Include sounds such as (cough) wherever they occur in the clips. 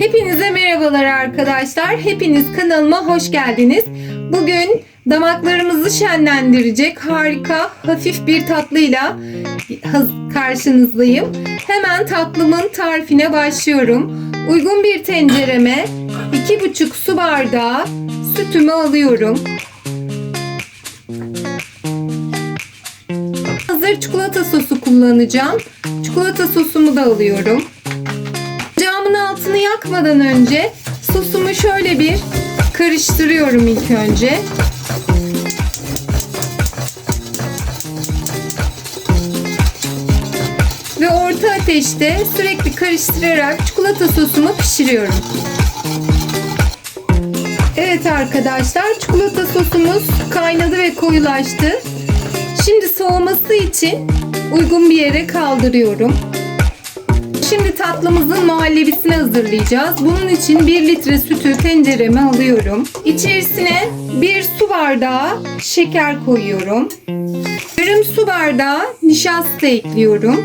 Hepinize merhabalar arkadaşlar. Hepiniz kanalıma hoş geldiniz. Bugün damaklarımızı şenlendirecek harika, hafif bir tatlıyla karşınızdayım. Hemen tatlımın tarifine başlıyorum. Uygun bir tencereme 2,5 su bardağı sütümü alıyorum. Hazır çikolata sosu kullanacağım. Çikolata sosumu da alıyorum. Yakmadan önce sosumu şöyle bir karıştırıyorum ilk önce. Ve orta ateşte sürekli karıştırarak çikolata sosumu pişiriyorum. Evet arkadaşlar çikolata sosumuz kaynadı ve koyulaştı. Şimdi soğuması için uygun bir yere kaldırıyorum. Şimdi tatlımızın muhallebisini hazırlayacağız. Bunun için 1 litre sütü tencereme alıyorum. İçerisine 1 su bardağı şeker koyuyorum. Yarım su bardağı nişasta ekliyorum.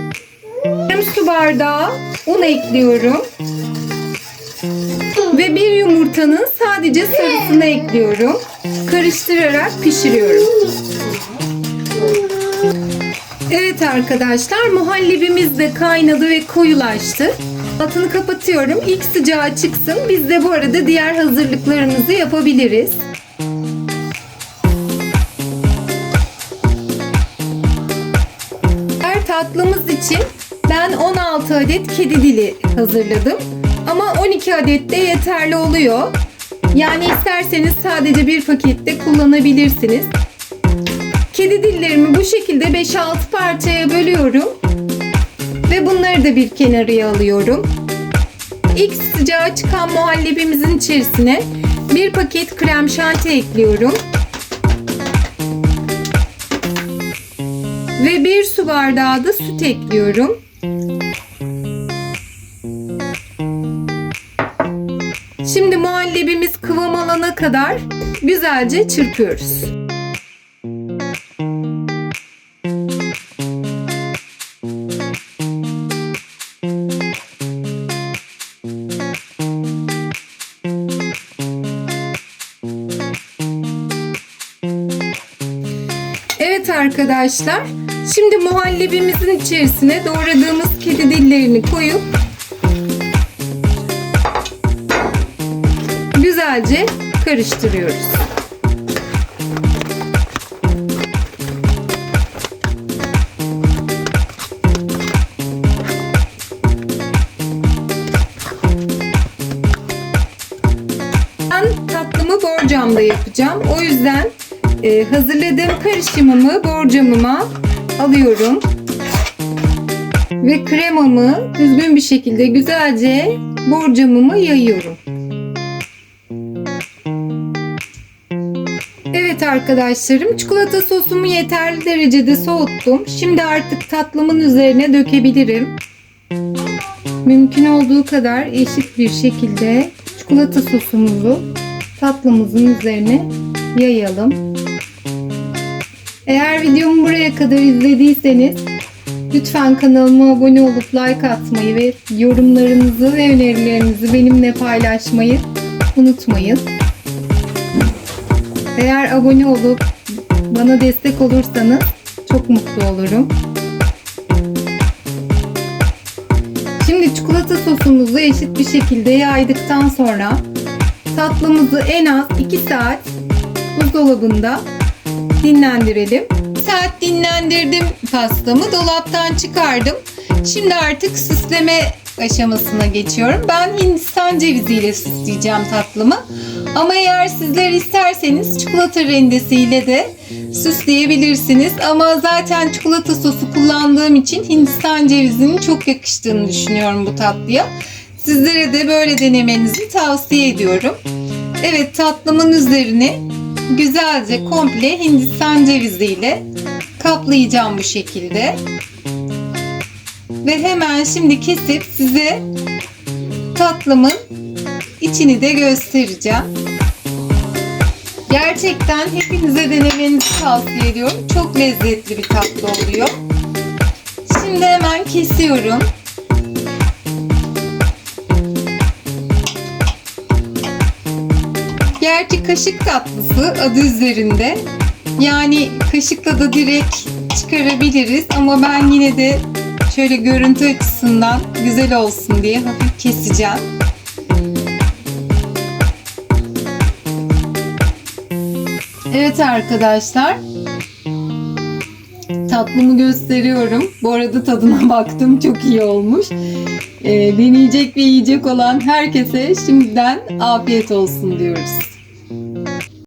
Yarım su bardağı un ekliyorum. Ve bir yumurtanın sadece sarısını ekliyorum. Karıştırarak pişiriyorum. Evet arkadaşlar muhallebimiz de kaynadı ve koyulaştı. Altını kapatıyorum. İlk sıcağı çıksın. Biz de bu arada diğer hazırlıklarımızı yapabiliriz. Her tatlımız için ben 16 adet kedi dili hazırladım. Ama 12 adet de yeterli oluyor. Yani isterseniz sadece bir pakette kullanabilirsiniz. Kedi dillerimi bu şekilde 5-6 parçaya bölüyorum. Ve bunları da bir kenarıya alıyorum. İlk sıcağı çıkan muhallebimizin içerisine bir paket krem şanti ekliyorum. Ve bir su bardağı da süt ekliyorum. Şimdi muhallebimiz kıvam alana kadar güzelce çırpıyoruz. Evet arkadaşlar. Şimdi muhallebimizin içerisine doğradığımız kedi dillerini koyup güzelce karıştırıyoruz. Ben tatlımı borcamda yapacağım. O yüzden e, hazırladığım karışımımı borcamıma alıyorum. Ve kremamı düzgün bir şekilde güzelce borcamımı yayıyorum. Evet arkadaşlarım çikolata sosumu yeterli derecede soğuttum. Şimdi artık tatlımın üzerine dökebilirim. Mümkün olduğu kadar eşit bir şekilde çikolata sosumuzu tatlımızın üzerine yayalım. Eğer videomu buraya kadar izlediyseniz lütfen kanalıma abone olup like atmayı ve yorumlarınızı ve önerilerinizi benimle paylaşmayı unutmayın. Eğer abone olup bana destek olursanız çok mutlu olurum. Şimdi çikolata sosumuzu eşit bir şekilde yaydıktan sonra tatlımızı en az 2 saat buzdolabında dinlendirelim. Saat dinlendirdim pastamı. Dolaptan çıkardım. Şimdi artık süsleme aşamasına geçiyorum. Ben Hindistan ceviziyle süsleyeceğim tatlımı. Ama eğer sizler isterseniz çikolata rendesiyle de süsleyebilirsiniz. Ama zaten çikolata sosu kullandığım için Hindistan cevizinin çok yakıştığını düşünüyorum bu tatlıya. Sizlere de böyle denemenizi tavsiye ediyorum. Evet tatlımın üzerini güzelce komple Hindistan ceviziyle kaplayacağım bu şekilde. Ve hemen şimdi kesip size tatlımın içini de göstereceğim. Gerçekten hepinize denemenizi tavsiye ediyorum. Çok lezzetli bir tatlı oluyor. Şimdi hemen kesiyorum. Gerçi kaşık tatlısı adı üzerinde. Yani kaşıkla da direkt çıkarabiliriz ama ben yine de şöyle görüntü açısından güzel olsun diye hafif keseceğim. Evet arkadaşlar. Tatlımı gösteriyorum. Bu arada tadına (laughs) baktım. Çok iyi olmuş. Ee, deneyecek ve yiyecek olan herkese şimdiden afiyet olsun diyoruz.